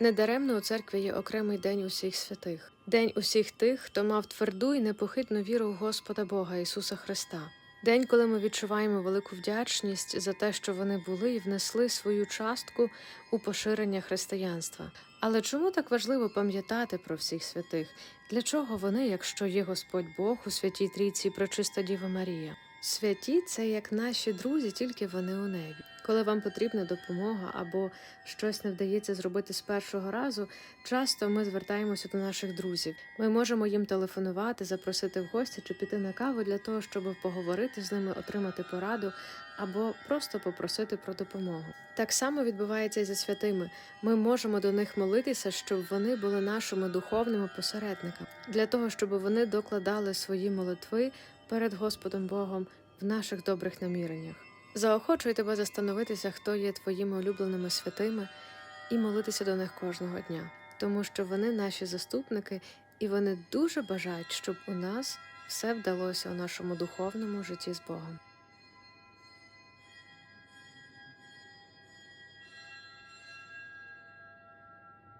Недаремно у церкві є окремий день усіх святих, день усіх тих, хто мав тверду і непохитну віру в Господа Бога Ісуса Христа. День, коли ми відчуваємо велику вдячність за те, що вони були і внесли свою частку у поширення християнства. Але чому так важливо пам'ятати про всіх святих? Для чого вони, якщо є Господь Бог у святій трійці пречиста Діва Марія? Святі це як наші друзі, тільки вони у небі. Коли вам потрібна допомога або щось не вдається зробити з першого разу, часто ми звертаємося до наших друзів. Ми можемо їм телефонувати, запросити в гості чи піти на каву для того, щоб поговорити з ними, отримати пораду або просто попросити про допомогу. Так само відбувається і зі святими. Ми можемо до них молитися, щоб вони були нашими духовними посередниками, для того, щоб вони докладали свої молитви перед Господом Богом в наших добрих наміреннях. Заохочую тебе застановитися, хто є твоїми улюбленими святими, і молитися до них кожного дня, тому що вони наші заступники, і вони дуже бажають, щоб у нас все вдалося у нашому духовному житті з Богом.